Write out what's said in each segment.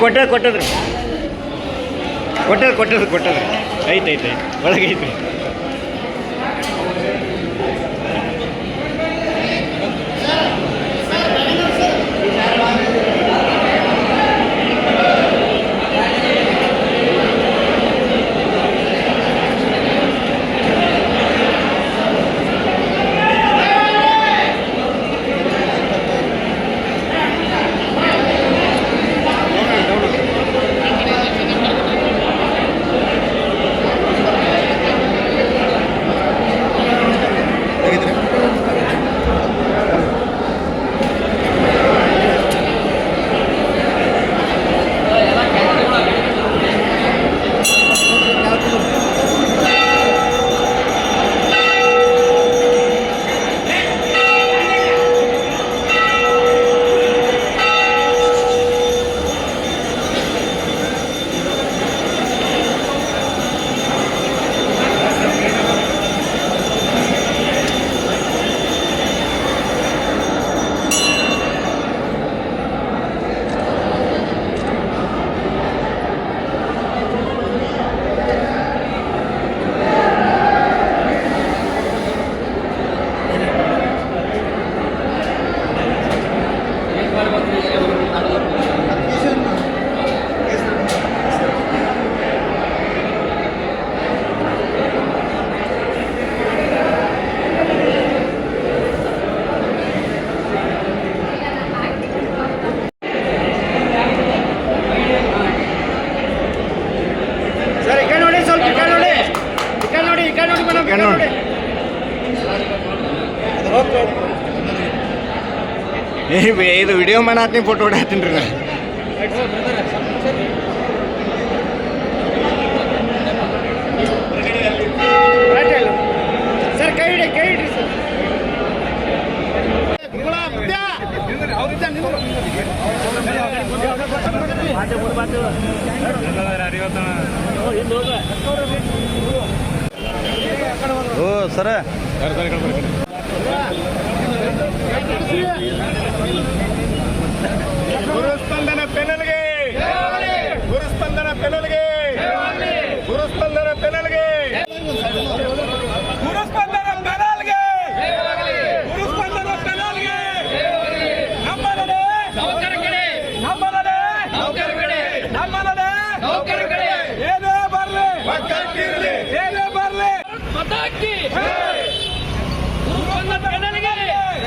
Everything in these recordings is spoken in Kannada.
ಕೊಟ್ಟದ ಕೊಟ್ಟದ್ರಿ. ಕೊಟ್ಟದ ಕೊಟ್ಟದ ಕೊಟ್ಟದ್ರಿ. ಐತೆ ಐತೆ ಒಳಗೈತೆ ಇದು ವಿಡಿಯೋ ಮಾಡತ್ತೀನಿ ಫೋಟೋ ಹೊಡಾತೀನಿ ರೀ ಸರ್. ಓ ಸರ. ಗುರುಸ್ಪಂದನ ಪೆನಲ್ಗೆ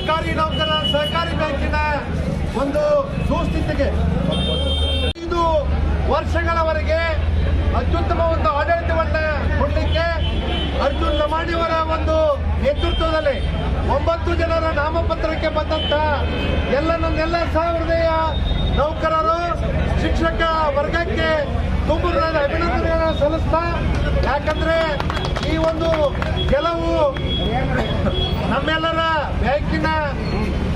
ಸರ್ಕಾರಿ ನೌಕರರ ಸಹಕಾರಿ ಬ್ಯಾಂಕಿನ ಒಂದು ಸುಸ್ಥಿತಿಗೆ ಐದು ವರ್ಷಗಳವರೆಗೆ ಅತ್ಯುತ್ತಮ ಒಂದು ಆಡಳಿತವನ್ನ ಕೊಡಲಿಕ್ಕೆ ಅರ್ಜುನ್ ಲಮಾಣಿಯವರ ಒಂದು ನೇತೃತ್ವದಲ್ಲಿ ಒಂಬತ್ತು ಜನರ ನಾಮಪತ್ರಕ್ಕೆ ಬಂದಂತ ಎಲ್ಲ ನನ್ನೆಲ್ಲ ಸಹೃದಯ ನೌಕರರು, ಶಿಕ್ಷಕ ವರ್ಗಕ್ಕೆ ತುಂಬ ಅಭಿನಂದನೆಯನ್ನು ಸಲ್ಲಿಸ್ತಾ, ಯಾಕಂದ್ರೆ ಈ ಒಂದು ಕೆಲವು ನಮ್ಮೆಲ್ಲರ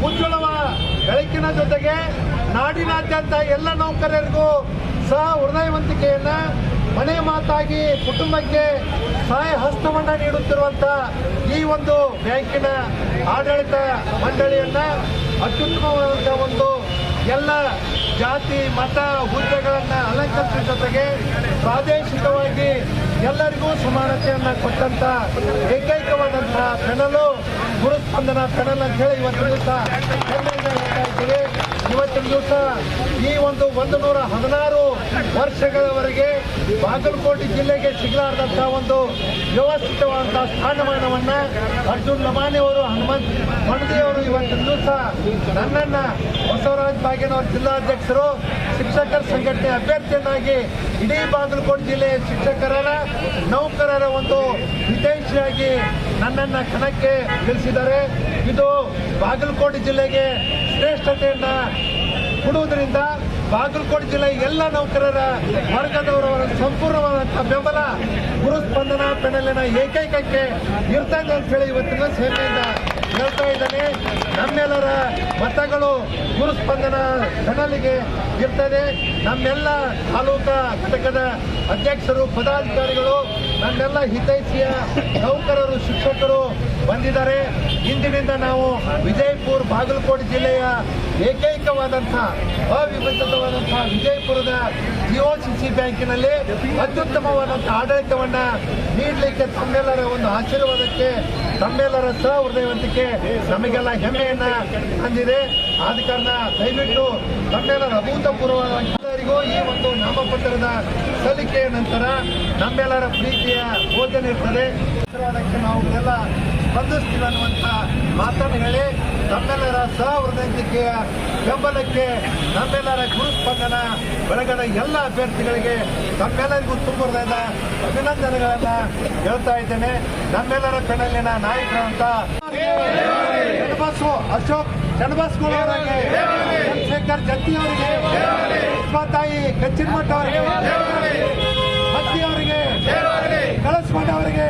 ಉಜ್ವಲವ ಬೆಳಕಿನ ಜೊತೆಗೆ ನಾಡಿನಾದ್ಯಂತ ಎಲ್ಲ ನೌಕರರಿಗೂ ಸಹ ಹೃದಯವಂತಿಕೆಯನ್ನ ಮನೆ ಮಾತಾಗಿ ಕುಟುಂಬಕ್ಕೆ ಸಹಾಯ ಹಸ್ತವನ್ನ ನೀಡುತ್ತಿರುವಂತ ಈ ಒಂದು ಬ್ಯಾಂಕಿನ ಆಡಳಿತ ಮಂಡಳಿಯನ್ನ ಅತ್ಯುತ್ತಮವಾದಂಥ ಒಂದು ಎಲ್ಲ ಜಾತಿ, ಮತ ಹುದ್ದೆಗಳನ್ನ ಅಲಂಕರಿಸಿದ ಜೊತೆಗೆ ಪ್ರಾದೇಶಿಕವಾಗಿ ಎಲ್ಲರಿಗೂ ಸಮಾನತೆಯನ್ನು ಕೊಟ್ಟಂತ ಏಕೈಕವಾದಂತಹ ಪೆನಲು ಗುರುಸ್ಪಂದನ ಕಡಲ ಅಂತ ಹೇಳಿ ಇವತ್ತಿನ ದಿವಸ ಈ ಒಂದು ಒಂದು ನೂರ ಹದಿನಾರು ವರ್ಷಗಳವರೆಗೆ ಬಾಗಲಕೋಟೆ ಜಿಲ್ಲೆಗೆ ಸಿಗಲಾರದಂತಹ ಒಂದು ವ್ಯವಸ್ಥಿತವಾದಂತಹ ಸ್ಥಾನಮಾನವನ್ನ ಅರ್ಜುನ್ ಲಮಾನಿ ಅವರು, ಹನುಮಂತ್ ಅವರು ಇವತ್ತಿನ ದಿವಸ ನನ್ನನ್ನ ಬಸವರಾಜ್ ಬಾಗೇನವರ ಜಿಲ್ಲಾಧ್ಯಕ್ಷರು, ಶಿಕ್ಷಕರ ಸಂಘಟನೆ ಅಭ್ಯರ್ಥಿಯನ್ನಾಗಿ ಇಡೀ ಬಾಗಲಕೋಟೆ ಜಿಲ್ಲೆಯ ಶಿಕ್ಷಕರ ನೌಕರರ ಒಂದು ಹಿತೈಷಿಯಾಗಿ ನನ್ನನ್ನ ಕಣಕ್ಕೆ ಇಳಿಸಿದ್ದಾರೆ. ಇದು ಬಾಗಲಕೋಟೆ ಜಿಲ್ಲೆಗೆ ಶ್ರೇಷ್ಠತೆಯನ್ನ ಕೊಡುವುದರಿಂದ ಬಾಗಲಕೋಟೆ ಜಿಲ್ಲೆಯ ಎಲ್ಲ ನೌಕರರ ವರ್ಗದವರ ಸಂಪೂರ್ಣವಾದಂತಹ ಬೆಂಬಲ ಗುರುಸ್ಪಂದನ ಪೆನಲಿನ ಏಕೈಕಕ್ಕೆ ಇರ್ತದೆ ಅಂತ ಹೇಳಿ ಇವತ್ತಿನ ಸೇವೆಯಿಂದ ಹೇಳ್ತಾ ಇದ್ದಾನೆ. ನಮ್ಮೆಲ್ಲರ ಮತಗಳು ಗುರುಸ್ಪಂದನ ಪೆನಲಿಗೆ ಇರ್ತದೆ. ನಮ್ಮೆಲ್ಲ ತಾಲೂಕಾ ಘಟಕದ ಅಧ್ಯಕ್ಷರು, ಪದಾಧಿಕಾರಿಗಳು ನಮ್ಮೆಲ್ಲ ಹಿತೈಷಿಯ ನೌಕರರು, ಶಿಕ್ಷಕರು ಬಂದಿದ್ದಾರೆ. ಇಂದಿನಿಂದ ನಾವು ವಿಜಯಪುರ, ಬಾಗಲಕೋಟೆ ಜಿಲ್ಲೆಯ ಏಕೈಕವಾದಂತಹ ಅವಿಭಜಿತವಾದಂತಹ ವಿಜಯಪುರದ ಸಿ ಬ್ಯಾಂಕಿನಲ್ಲಿ ಅತ್ಯುತ್ತಮವಾದಂಥ ಆಡಳಿತವನ್ನ ನೀಡಲಿಕ್ಕೆ ತಮ್ಮೆಲ್ಲರ ಒಂದು ಆಶೀರ್ವಾದಕ್ಕೆ, ತಮ್ಮೆಲ್ಲರ ಸಹೃದಯವಂತಿಕೆ ನಮಗೆಲ್ಲ ಹೆಮ್ಮೆಯನ್ನ ತಂದಿದೆ. ಆದ ಕಾರಣ ದಯವಿಟ್ಟು ತಮ್ಮೆಲ್ಲರ ಅಭೂತಪೂರ್ವರಿಗೂ ಈ ಒಂದು ನಾಮಪತ್ರದ ಸಲ್ಲಿಕೆಯ ನಂತರ ನಮ್ಮೆಲ್ಲರ ಪ್ರೀತಿಯ ಭೋಜನ ಇರ್ತದೆ ಅದಕ್ಕೆ ನಾವು ಎಲ್ಲ ಸ್ಪಂದಿಸ್ತೀವಿ ಅನ್ನುವಂಥ ಮಾತನ್ನು ಹೇಳಿ ನಮ್ಮೆಲ್ಲರ ಸಹೃದಯಂತಿಕೆಯ ಬೆಂಬಲಕ್ಕೆ ನಮ್ಮೆಲ್ಲರ ಗುರುಸ್ಪಂದನ ಬೆಳಗದ ಎಲ್ಲ ಅಭ್ಯರ್ಥಿಗಳಿಗೆ ತಮ್ಮೆಲ್ಲರಿಗೂ ತುಂಬ ಹೃದಯದ ಅಭಿನಂದನೆಗಳನ್ನ ಹೇಳ್ತಾ ಇದ್ದೇನೆ ನಮ್ಮೆಲ್ಲರ ಕಣ್ಣಲ್ಲಿನ ನಾಯಕರಂತ ಅಶೋಕ್ ಚನ್ನಬಸ್ಗಳು ಜತ್ತಿ ಅವರಿಗೆ ತಾಯಿ ಕಚ್ಚಿನಮಠ ಅವರಿಗೆ ಹತ್ತಿ ಅವರಿಗೆ ಕಳಸ್ಮಠ ಅವರಿಗೆ,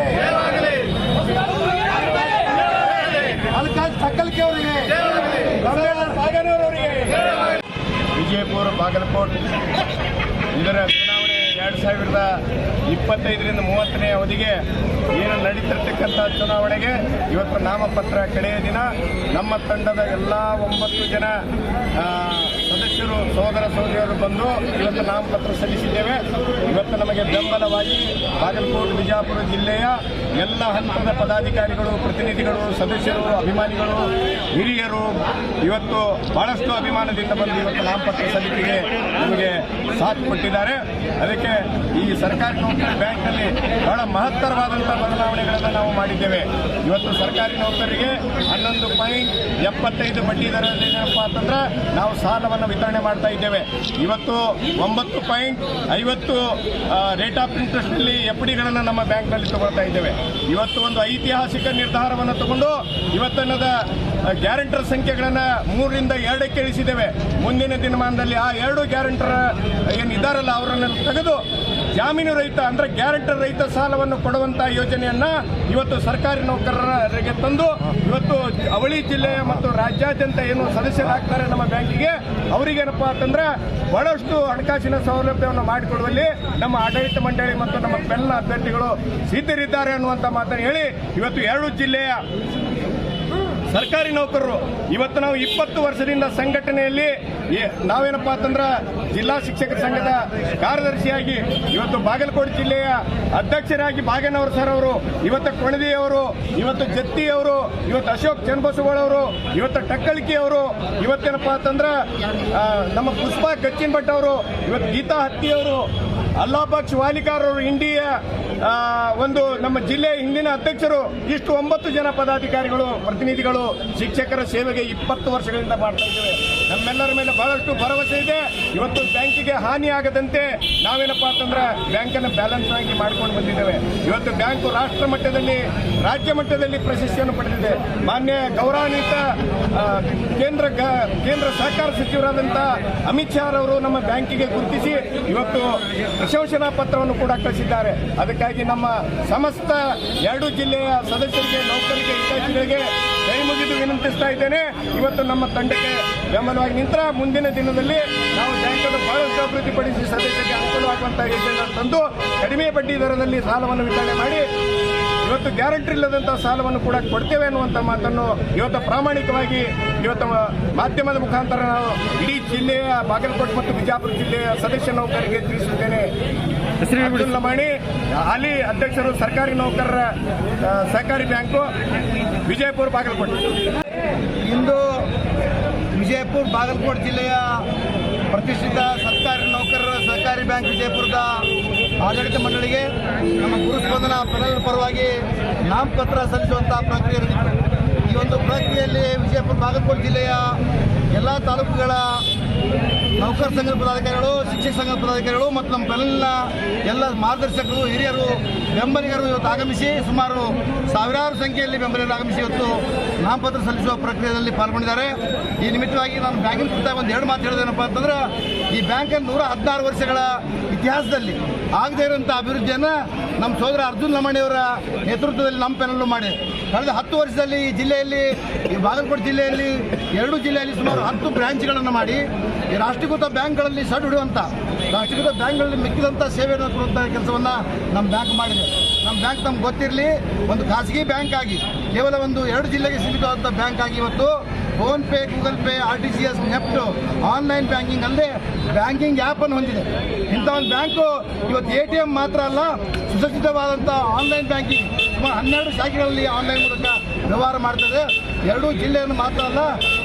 ಅಲ್ಕಾಜ್ ಸಕ್ಕಲ್ಕೆ ಅವರಿಗೆ ಅವರಿಗೆ. ವಿಜಯಪುರ ಬಾಗಲಕೋಟ್. ಇದರ ಎರಡು ಸಾವಿರದ ಇಪ್ಪತ್ತೈದರಿಂದ ಮೂವತ್ತನೇ ಅವಧಿಗೆ ಏನು ನಡೀತಿರ್ತಕ್ಕಂಥ ಚುನಾವಣೆಗೆ ಇವತ್ತು ನಾಮಪತ್ರ ಕಡೆಯ ದಿನ. ನಮ್ಮ ತಂಡದ ಎಲ್ಲ ಒಂಬತ್ತು ಜನ ಸದಸ್ಯರು ಸಹೋದರ ಸಹೋದರಿಯರು ಬಂದು ಇವತ್ತು ನಾಮಪತ್ರ ಸಲ್ಲಿಸಿದ್ದೇವೆ. ಇವತ್ತು ನಮಗೆ ಬೆಂಬಲವಾಗಿ ಬಾಗಲಕೋಟೆ, ಬಿಜಾಪುರ ಜಿಲ್ಲೆಯ ಎಲ್ಲ ಹಂತದ ಪದಾಧಿಕಾರಿಗಳು, ಪ್ರತಿನಿಧಿಗಳು, ಸದಸ್ಯರು, ಅಭಿಮಾನಿಗಳು, ಹಿರಿಯರು ಇವತ್ತು ಬಹಳಷ್ಟು ಅಭಿಮಾನದಿಂದ ಬಂದು ಇವತ್ತು ನಾಮಪತ್ರ ಸಲ್ಲಿಕೆಗೆ ನಮಗೆ ಸಾಥ್ ಕೊಟ್ಟಿದ್ದಾರೆ. ಅದಕ್ಕೆ ಈ ಸರ್ಕಾರಿ ನೌಕರಿ ಬ್ಯಾಂಕ್ನಲ್ಲಿ ಬಹಳ ಮಹತ್ತರವಾದಂಥ ಬದಲಾವಣೆಗಳನ್ನು ನಾವು ಮಾಡಿದ್ದೇವೆ. ಇವತ್ತು ಸರ್ಕಾರಿ ನೌಕರರಿಗೆ ಹನ್ನೊಂದು ಪಾಯಿಂಟ್ ಎಪ್ಪತ್ತೈದು ಬಡ್ಡಿ ದರದಲ್ಲಿ ಏನಪ್ಪ ಅಂತಂದ್ರೆ ನಾವು ಸಾಲವನ್ನು ವಿತರಣೆ ಮಾಡ್ತಾ ಇದ್ದೇವೆ. ಇವತ್ತು ಒಂಬತ್ತು ಪಾಯಿಂಟ್ ಐವತ್ತು ರೇಟ್ ಆಫ್ ಇಂಟ್ರೆಸ್ಟ್ನಲ್ಲಿ ಎಫ್ ಡಿಗಳನ್ನು ನಮ್ಮ ಬ್ಯಾಂಕ್ನಲ್ಲಿ ತಗೊಳ್ತಾ ಇದ್ದೇವೆ. ಇವತ್ತು ಒಂದು ಐತಿಹಾಸಿಕ ನಿರ್ಧಾರವನ್ನು ತಗೊಂಡು ಇವತ್ತನ್ನದ ಗ್ಯಾರಂಟರ್ ಸಂಖ್ಯೆಗಳನ್ನು ಮೂರರಿಂದ ಎರಡಕ್ಕೆ ಇಳಿಸಿದ್ದೇವೆ. ಮುಂದಿನ ದಿನಮಾನದಲ್ಲಿ ಆ ಎರಡು ಗ್ಯಾರಂಟರ್ ಏನಿದ್ದಾರಲ್ಲ ಅವರನ್ನು ತೆಗೆದು ಜಾಮೀನು ರಹಿತ ಅಂದ್ರೆ ಗ್ಯಾರಂಟರ್ ರಹಿತ ಸಾಲವನ್ನು ಕೊಡುವಂತಹ ಯೋಜನೆಯನ್ನ ಇವತ್ತು ಸರ್ಕಾರಿ ನೌಕರರಿಗೆ ತಂದು ಇವತ್ತು ಅವಳಿ ಜಿಲ್ಲೆಯ ಮತ್ತು ರಾಜ್ಯಾದ್ಯಂತ ಏನು ಸದಸ್ಯರಾಗ್ತಾರೆ ನಮ್ಮ ಬ್ಯಾಂಕಿಗೆ, ಅವರಿಗೇನಪ್ಪ ಅಂತಂದ್ರೆ ಬಹಳಷ್ಟು ಹಣಕಾಸಿನ ಸೌಲಭ್ಯವನ್ನು ಮಾಡಿಕೊಡುವಲ್ಲಿ ನಮ್ಮ ಆಡಳಿತ ಮಂಡಳಿ ಮತ್ತು ನಮ್ಮ ಬೆಲ್ಲ ಅಭ್ಯರ್ಥಿಗಳು ಸಿದ್ಧರಿದ್ದಾರೆ ಅನ್ನುವಂಥ ಮಾತನ್ನು ಹೇಳಿ ಇವತ್ತು ಎರಡು ಜಿಲ್ಲೆಯ ಸರ್ಕಾರಿ ನೌಕರರು. ಇವತ್ತು ನಾವು ಇಪ್ಪತ್ತು ವರ್ಷದಿಂದ ಸಂಘಟನೆಯಲ್ಲಿ ನಾವೇನಪ್ಪ ಅಂತಂದ್ರೆ ಜಿಲ್ಲಾ ಶಿಕ್ಷಕರ ಸಂಘದ ಕಾರ್ಯದರ್ಶಿಯಾಗಿ ಇವತ್ತು ಬಾಗಲಕೋಟೆ ಜಿಲ್ಲೆಯ ಅಧ್ಯಕ್ಷರಾಗಿ ಬಾಗೇನವರ ಸರ್ ಅವರು, ಇವತ್ತು ಕೊಣದಿ ಅವರು, ಇವತ್ತು ಜತ್ತಿ ಅವರು, ಇವತ್ತು ಅಶೋಕ್ ಚನ್ನಬಸವಳವರು ಇವತ್ತು ಟಕ್ಕಳಿಕೆ ಅವರು, ಇವತ್ತೇನಪ್ಪ ಅಂತಂದ್ರೆ ನಮ್ಮ ಪುಷ್ಪಾ ಗಚ್ಚಿನ್ ಭಟ್ ಅವರು, ಇವತ್ತು ಗೀತಾ ಹತ್ತಿ ಅವರು ಅಲ್ಲಾಬಕ್ಷ್ ವಾಲಿಕಾರ್ ಅವರು ಇಂಡಿಯಾ ಒಂದು ನಮ್ಮ ಜಿಲ್ಲೆಯ ಹಿಂದಿನ ಅಧ್ಯಕ್ಷರು ಇಷ್ಟು ಒಂಬತ್ತು ಜನ ಪದಾಧಿಕಾರಿಗಳು, ಪ್ರತಿನಿಧಿಗಳು, ಶಿಕ್ಷಕರ ಸೇವೆಗೆ ಇಪ್ಪತ್ತು ವರ್ಷಗಳಿಂದ ಮಾಡ್ತಾ ಇದ್ದೇವೆ. ನಮ್ಮೆಲ್ಲರ ಮೇಲೆ ಬಹಳಷ್ಟು ಭರವಸೆ ಇದೆ. ಇವತ್ತು ಬ್ಯಾಂಕಿಗೆ ಹಾನಿ ಆಗದಂತೆ ನಾವೇನಪ್ಪ ಅಂತಂದ್ರೆ ಬ್ಯಾಂಕನ್ನು ಬ್ಯಾಲೆನ್ಸ್ ಆಗಿ ಮಾಡ್ಕೊಂಡು ಬಂದಿದ್ದೇವೆ. ಇವತ್ತು ಬ್ಯಾಂಕು ರಾಷ್ಟ್ರ ಮಟ್ಟದಲ್ಲಿ, ರಾಜ್ಯ ಮಟ್ಟದಲ್ಲಿ ಪ್ರಶಸ್ತಿಯನ್ನು ಪಡೆದಿದೆ. ಮಾನ್ಯ ಗೌರವಾನ್ವಿತ ಕೇಂದ್ರ ಕೇಂದ್ರ ಸಹಕಾರ ಸಚಿವರಾದಂಥ ಅಮಿತ್ ಶಾ ಅವರು ನಮ್ಮ ಬ್ಯಾಂಕಿಗೆ ಗುರುತಿಸಿ ಇವತ್ತು ಪ್ರಶಂಸನಾ ಪತ್ರವನ್ನು ಕೂಡ ಕಳಿಸಿದ್ದಾರೆ. ಅದಕ್ಕಾಗಿ ನಮ್ಮ ಸಮಸ್ತ ಎರಡು ಜಿಲ್ಲೆಯ ಸದಸ್ಯರಿಗೆ ನೌಕರಿಗೆ ಹಿತೈಷಿಗಳಿಗೆ ಕೈ ಮುಗಿದು ವಿನಂತಿಸ್ತಾ ಇದ್ದೇನೆ. ಇವತ್ತು ನಮ್ಮ ತಂಡಕ್ಕೆ ಬೆಂಬಲವಾಗಿ ನಿಂತರ ಮುಂದಿನ ದಿನದಲ್ಲಿ ನಾವು ಬ್ಯಾಂಕನ್ನು ಬಹಳಷ್ಟು ಅಭಿವೃದ್ಧಿಪಡಿಸಿ ಸದಸ್ಯರಿಗೆ ಅನುಕೂಲವಾಗುವಂತಹ ಯೋಜನೆಗಳನ್ನು ತಂದು ಕಡಿಮೆ ಬಡ್ಡಿ ದರದಲ್ಲಿ ಸಾಲವನ್ನು ವಿತರಣೆ ಮಾಡಿ ಇವತ್ತು ಗ್ಯಾರಂಟಿ ಇಲ್ಲದಂತಹ ಸಾಲವನ್ನು ಕೂಡ ಕೊಡ್ತೇವೆ ಅನ್ನುವಂಥ ಮಾತನ್ನು ಇವತ್ತು ಪ್ರಾಮಾಣಿಕವಾಗಿ ಇವತ್ತು ಮಾಧ್ಯಮದ ಮುಖಾಂತರ ನಾವು ಇಡೀ ಜಿಲ್ಲೆಯ ಬಾಗಲಕೋಟೆ ಮತ್ತು ಬಿಜಾಪುರ ಜಿಲ್ಲೆಯ ಸದಸ್ಯ ನೌಕರರಿಗೆ ತಿಳಿಸುತ್ತೇನೆ. ಮಾಡಿ ಲಮಾಣಿ ಹಾಲಿ ಅಧ್ಯಕ್ಷರು ಸರ್ಕಾರಿ ನೌಕರರ ಸಹಕಾರಿ ಬ್ಯಾಂಕು ವಿಜಯಪುರ ಬಾಗಲಕೋಟೆ. ಇಂದು ವಿಜಯಪುರ ಬಾಗಲಕೋಟೆ ಜಿಲ್ಲೆಯ ಪ್ರತಿಷ್ಠಿತ ಸರ್ಕಾರಿ ನೌಕರರ ಸಹಕಾರಿ ಬ್ಯಾಂಕ್ ವಿಜಯಪುರದ ಆಡಳಿತ ಮಂಡಳಿಗೆ ನಮ್ಮ ಗುರುಸ್ಪಂದನ ಪೆನಲ್ ಪರವಾಗಿ ನಾಮಪತ್ರ ಸಲ್ಲಿಸುವಂತಹ ಪ್ರಕ್ರಿಯೆ ಈ ಒಂದು ಪ್ರಕ್ರಿಯೆಯಲ್ಲಿ ವಿಜಯಪುರ ಬಾಗಲಕೋಟೆ ಜಿಲ್ಲೆಯ ಎಲ್ಲ ತಾಲೂಕುಗಳ ನೌಕರ ಸಂಘದ ಪದಾಧಿಕಾರಿಗಳು, ಶಿಕ್ಷಕ ಸಂಘದ ಪದಾಧಿಕಾರಿಗಳು ಮತ್ತು ನಮ್ಮ ಪೆನಲ್ನ ಎಲ್ಲ ಮಾರ್ಗದರ್ಶಕರು, ಹಿರಿಯರು, ಬೆಂಬಲಿಗರು ಇವತ್ತು ಆಗಮಿಸಿ ಸುಮಾರು ಸಾವಿರಾರು ಸಂಖ್ಯೆಯಲ್ಲಿ ಬೆಂಬಲಿಗರು ಆಗಮಿಸಿ ಇವತ್ತು ನಾಮಪತ್ರ ಸಲ್ಲಿಸುವ ಪ್ರಕ್ರಿಯೆಯಲ್ಲಿ ಪಾಲ್ಗೊಂಡಿದ್ದಾರೆ. ಈ ನಿಮಿತ್ತವಾಗಿ ನಾನು ಬ್ಯಾಂಕಿನ ಕುರಿತಾಗಿ ಒಂದು ಎರಡು ಮಾತು ಹೇಳೋದೇನಪ್ಪ ಅಂತಂದ್ರೆ, ಈ ಬ್ಯಾಂಕನ್ನು ನೂರ ಹದಿನಾರು ವರ್ಷಗಳ ಇತಿಹಾಸದಲ್ಲಿ ಆಗದೇ ಇರುವಂಥ ಅಭಿವೃದ್ಧಿಯನ್ನು ನಮ್ಮ ಸೋದರ ಅರ್ಜುನ್ ಲಮಾಣಿಯವರ ನೇತೃತ್ವದಲ್ಲಿ ನಮ್ಮ ಪೆನಲ್ಲು ಮಾಡಿ. ಕಳೆದ ಹತ್ತು ವರ್ಷದಲ್ಲಿ ಈ ಜಿಲ್ಲೆಯಲ್ಲಿ, ಈ ಬಾಗಲಕೋಟೆ ಜಿಲ್ಲೆಯಲ್ಲಿ, ಎರಡು ಜಿಲ್ಲೆಯಲ್ಲಿ ಸುಮಾರು ಹತ್ತು ಬ್ರಾಂಚ್ಗಳನ್ನು ಮಾಡಿ. ಈ ರಾಷ್ಟ್ರೀಕೃತ ಬ್ಯಾಂಕ್ಗಳಲ್ಲಿ ಸಡ್ ಹಿಡಿಯುವಂಥ ರಾಷ್ಟ್ರೀಕೃತ ಬ್ಯಾಂಕ್ಗಳಲ್ಲಿ ಮಿಕ್ಕಿದಂಥ ಸೇವೆಯನ್ನು ಕೊಡುವಂಥ ಕೆಲಸವನ್ನು ನಮ್ಮ ಬ್ಯಾಂಕ್ ಮಾಡಿದೆ. ನಮ್ಮ ಬ್ಯಾಂಕ್ ನಮ್ಗೆ ಗೊತ್ತಿರಲಿ, ಒಂದು ಖಾಸಗಿ ಬ್ಯಾಂಕ್ ಆಗಿ, ಕೇವಲ ಒಂದು ಎರಡು ಜಿಲ್ಲೆಗೆ ಸೀಮಿತವಾದಂಥ ಬ್ಯಾಂಕ್ ಆಗಿ ಇವತ್ತು PhonePe, Google Pay, R T G S, NEFT, online banking ಅಲ್ಲದೆ ಬ್ಯಾಂಕಿಂಗ್ ಆ್ಯಪನ್ನು ಹೊಂದಿದೆ. ಇಂಥ ಒಂದು ಬ್ಯಾಂಕು ಇವತ್ತು ಎ ಟಿ ಎಂ ಮಾತ್ರ ಅಲ್ಲ ಸುಸಜ್ಜಿತವಾದಂಥ ಆನ್ಲೈನ್ ಬ್ಯಾಂಕಿಂಗ್. ಸುಮಾರು ಹನ್ನೆರಡು ಶಾಖೆಗಳಲ್ಲಿ ಆನ್ಲೈನ್ ಮೂಲಕ ವ್ಯವಹಾರ ಮಾಡ್ತದೆ. ಎರಡೂ ಜಿಲ್ಲೆಯನ್ನು ಮಾತ್ರ ಅಲ್ಲ,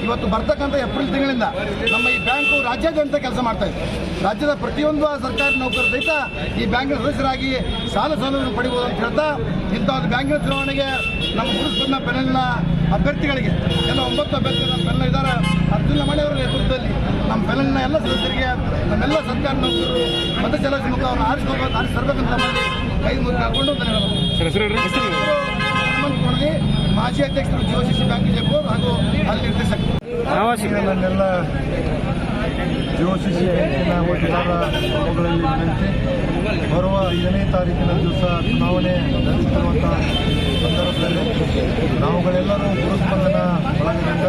ಇವತ್ತು ಬರ್ತಕ್ಕಂಥ ಏಪ್ರಿಲ್ ತಿಂಗಳಿಂದ ನಮ್ಮ ಈ ಬ್ಯಾಂಕು ರಾಜ್ಯಾದ್ಯಂತ ಕೆಲಸ ಮಾಡ್ತಾ ಇದೆ. ರಾಜ್ಯದ ಪ್ರತಿಯೊಂದು ಸರ್ಕಾರಿ ನೌಕರ ಸಹಿತ ಈ ಬ್ಯಾಂಕಿನ ಸದಸ್ಯರಾಗಿ ಸಾಲ ಸೌಲಭ್ಯ ಪಡಿಬೋದು ಅಂತ ಹೇಳ್ತಾ, ಇಂಥ ಒಂದು ಬ್ಯಾಂಕಿನ ಚುನಾವಣೆಗೆ ನಮ್ಮ ಗುರುಸ್ಪಂದನ ಪೆನಲ್ನ ಅಭ್ಯರ್ಥಿಗಳಿಗೆ, ಎಲ್ಲ ಒಂಬತ್ತು ಅಭ್ಯರ್ಥಿಗಳ ಪೆನಲ್ ಇದ್ದಾರೆ. ಅರ್ಜುನ ಮಣಿ ಅವರ ನೇತೃತ್ವದಲ್ಲಿ ನಮ್ಮ ಪೆನಲ್ನ ಎಲ್ಲ ಸದಸ್ಯರಿಗೆ, ನಮ್ಮೆಲ್ಲ ಸರ್ಕಾರಿ ನೌಕರರು, ಮತ ಚಲಾಯಿಸಿ ಮುಖ ಅವ್ರನ್ನ ಆರಿಸ್ಕೋಬೇಕು, ಆರಿಸಿ ತರಬೇಕಂತ ನಮ್ಮಲ್ಲಿ ಕೈ ಮುಂದೆ ಹಾಕೊಂಡು ಧನ್ಯವಾದಗಳು ಕೊಡಲಿ ಮಾಜಿ ಅಧ್ಯಕ್ಷರು ಜಿಒಸಿಸಿ ಬ್ಯಾಂಕ್ ವಿಜಯಪುರ ಹಾಗೂ ಅಲ್ಲಿ ನಿರ್ದೇಶಕರು ನನ್ನೆಲ್ಲ ಜಿಒಸಿಸಿ ಬ್ಯಾಂಕಿನ ವಿನಂತಿ ಬರುವ ಐದನೇ ತಾರೀಕಿನ ದಿವಸ ಚುನಾವಣೆ ನಡೆಸುತ್ತಿರುವಂತಹ ಸಂದರ್ಭದಲ್ಲಿ ನಾವುಗಳೆಲ್ಲರೂ ಗುರುಸ್ಪಂದನ ಬಳಗದಿಂದ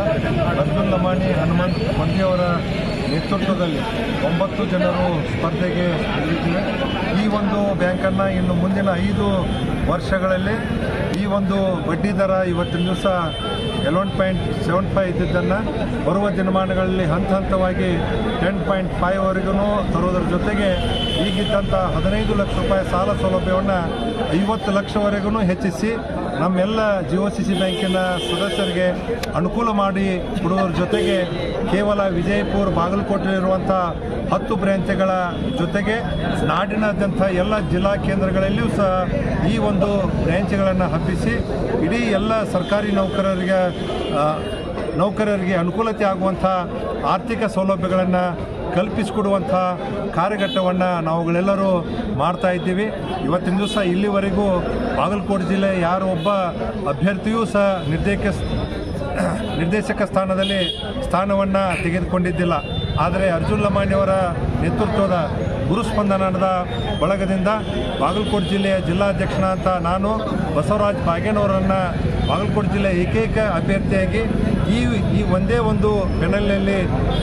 ಅಬ್ದುಲ್ ಲಮಾಣಿ ಹನುಮಂತ್ ಮಂದಿಯವರ ನೇತೃತ್ವದಲ್ಲಿ ಒಂಬತ್ತು ಜನರು ಸ್ಪರ್ಧೆಗೆ ಈ ಒಂದು ಬ್ಯಾಂಕನ್ನು ಇನ್ನು ಮುಂದಿನ ಐದು ವರ್ಷಗಳಲ್ಲಿ ಒಂದು ಬಡ್ಡಿ ದರ ಇವತ್ತಿನ ದಿವಸ ಎಲೆವೆನ್ ಪಾಯಿಂಟ್ ಸೆವೆನ್ ಫೈವ್ ಇದ್ದಿದ್ದನ್ನು ಬರುವ ದಿನಮಾನಗಳಲ್ಲಿ ಹಂತ ಹಂತವಾಗಿ ಟೆನ್ ಪಾಯಿಂಟ್ ಫೈವ್ವರೆಗೂ ತರುವುದರ ಜೊತೆಗೆ ಈಗಿದ್ದಂಥ ಹದಿನೈದು ಲಕ್ಷ ರೂಪಾಯಿ ಸಾಲ ಸೌಲಭ್ಯವನ್ನು ಐವತ್ತು ಲಕ್ಷವರೆಗೂ ಹೆಚ್ಚಿಸಿ ನಮ್ಮೆಲ್ಲ ಜಿ ಒ ಸಿ ಸಿ ಬ್ಯಾಂಕಿನ ಸದಸ್ಯರಿಗೆ ಅನುಕೂಲ ಮಾಡಿ ಕೊಡುವುದರ ಜೊತೆಗೆ ಕೇವಲ ವಿಜಯಪುರ ಬಾಗಲಕೋಟೆಯಲ್ಲಿರುವಂಥ ಹತ್ತು ಬ್ರಾಂಚ್ಗಳ ಜೊತೆಗೆ ನಾಡಿನಾದ್ಯಂತ ಎಲ್ಲ ಜಿಲ್ಲಾ ಕೇಂದ್ರಗಳಲ್ಲಿಯೂ ಸಹ ಈ ಒಂದು ಬ್ರಾಂಚ್ಗಳನ್ನು ಹಬ್ಬಿಸಿ ಇಡೀ ಎಲ್ಲ ಸರ್ಕಾರಿ ನೌಕರರಿಗೆ ನೌಕರರಿಗೆ ಅನುಕೂಲತೆ ಆಗುವಂಥ ಆರ್ಥಿಕ ಸೌಲಭ್ಯಗಳನ್ನು ಕಲ್ಪಿಸಿಕೊಡುವಂಥ ಕಾರ್ಯಘಟ್ಟವನ್ನು ನಾವುಗಳೆಲ್ಲರೂ ಮಾಡ್ತಾ ಇದ್ದೀವಿ. ಇವತ್ತಿನ ದಿವಸ ಇಲ್ಲಿವರೆಗೂ ಬಾಗಲಕೋಟೆ ಜಿಲ್ಲೆ ಯಾರು ಒಬ್ಬ ಅಭ್ಯರ್ಥಿಯೂ ಸಹ ನಿರ್ದೇಶ ನಿರ್ದೇಶಕ ಸ್ಥಾನದಲ್ಲಿ ಸ್ಥಾನವನ್ನು ತೆಗೆದುಕೊಂಡಿದ್ದಿಲ್ಲ. ಆದರೆ ಅರ್ಜುನ್ ಲಮಾಣಿಯವರ ನೇತೃತ್ವದ ಗುರುಸ್ಪಂದನದ ಬಳಗದಿಂದ ಬಾಗಲಕೋಟೆ ಜಿಲ್ಲೆಯ ಜಿಲ್ಲಾಧ್ಯಕ್ಷನಾದಂಥ ನಾನು ಬಸವರಾಜ್ ಬಾಗೇನವರನ್ನು ಬಾಗಲಕೋಟೆ ಜಿಲ್ಲೆಯ ಏಕೈಕ ಅಭ್ಯರ್ಥಿಯಾಗಿ ಈ ಈ ಒಂದೇ ಒಂದು ಮೆಡಲ್ನಲ್ಲಿ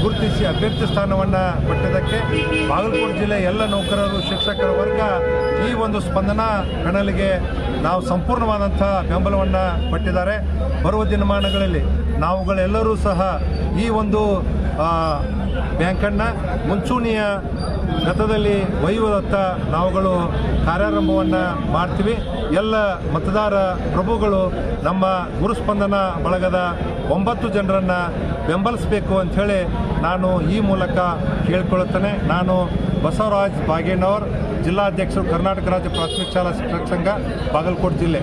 ಗುರುತಿಸಿ ಅಭ್ಯರ್ಥಿ ಸ್ಥಾನವನ್ನು ಪಟ್ಟಿದ್ದಕ್ಕೆ ಬಾಗಲಕೋಟೆ ಜಿಲ್ಲೆ ಎಲ್ಲ ನೌಕರರು, ಶಿಕ್ಷಕರ ವರ್ಗ ಈ ಒಂದು ಸ್ಪಂದನಾ ಪೆನಲ್ಗೆ ನಾವು ಸಂಪೂರ್ಣವಾದಂಥ ಬೆಂಬಲವನ್ನು ಪಟ್ಟಿದ್ದಾರೆ. ಬರುವ ದಿನಮಾನಗಳಲ್ಲಿ ನಾವುಗಳೆಲ್ಲರೂ ಸಹ ಈ ಒಂದು ಬ್ಯಾಂಕನ್ನು ಮುಂಚೂಣಿಯ ಗತದಲ್ಲಿ ಒಯ್ಯುವುದತ್ತ ನಾವುಗಳು ಕಾರ್ಯಾರಂಭವನ್ನು ಮಾಡ್ತೀವಿ. ಎಲ್ಲ ಮತದಾರ ಪ್ರಭುಗಳು ನಮ್ಮ ಗುರುಸ್ಪಂದನ ಬಳಗದ ಒಂಬತ್ತು ಜನರನ್ನು ಬೆಂಬಲಿಸಬೇಕು ಅಂಥೇಳಿ ನಾನು ಈ ಮೂಲಕ ಕೇಳಿಕೊಳ್ಳುತ್ತೇನೆ. ನಾನು ಬಸವರಾಜ್ ಬಾಗೇನವರ್, ಜಿಲ್ಲಾಧ್ಯಕ್ಷರು ಕರ್ನಾಟಕ ರಾಜ್ಯ ಪ್ರಾಥಮಿಕ ಶಾಲಾ ಶಿಕ್ಷಕ ಸಂಘ, ಬಾಗಲಕೋಟೆ ಜಿಲ್ಲೆ.